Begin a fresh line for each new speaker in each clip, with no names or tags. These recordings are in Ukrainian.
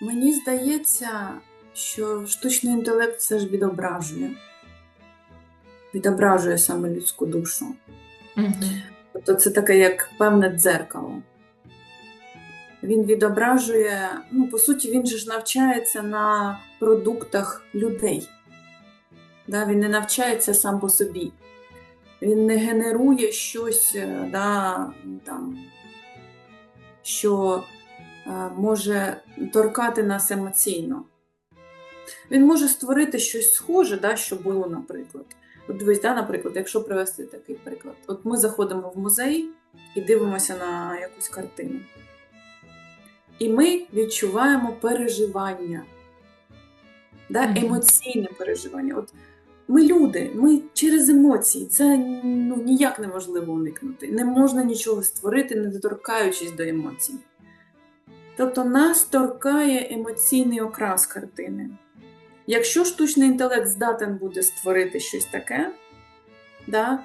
Мені здається, що штучний інтелект все ж відображує. Відображує саме людську душу.
Мгм.
Тобто це таке як певне дзеркало. Він відображує, ну, по суті, він же ж навчається на продуктах людей. Да? Він не навчається сам по собі. Він не генерує щось, е, да, там, що може торкати нас емоційно. Він може створити щось схоже, да, що було, наприклад. От дивись, да, наприклад, якщо привести такий приклад. От ми заходимо в музей і дивимося на якусь картину. І ми відчуваємо переживання, да, емоційне переживання. От ми люди, ми через емоції, це ну, ніяк неможливо уникнути. Не можна нічого створити, не доторкаючись до емоцій. Тобто нас торкає емоційний окрас картини. Якщо штучний інтелект здатен буде створити щось таке, да,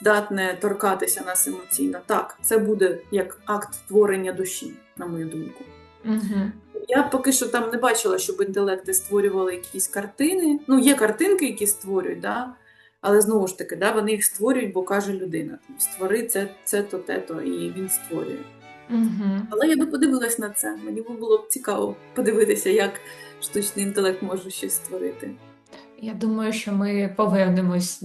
здатне торкатися нас емоційно, так, це буде як акт творення душі, на мою думку.
Мгм.
Я поки що там не бачила, щоб інтелекти створювали якісь картини. Ну, є картинки, які створюють, да? але знову ж таки, да, вони їх створюють, бо каже людина: створи це, це то, те, то, і він створює.
Мгм.
Але я би подивилась на це. Мені було б цікаво подивитися, як штучний інтелект може щось створити.
Я думаю, що ми повернемось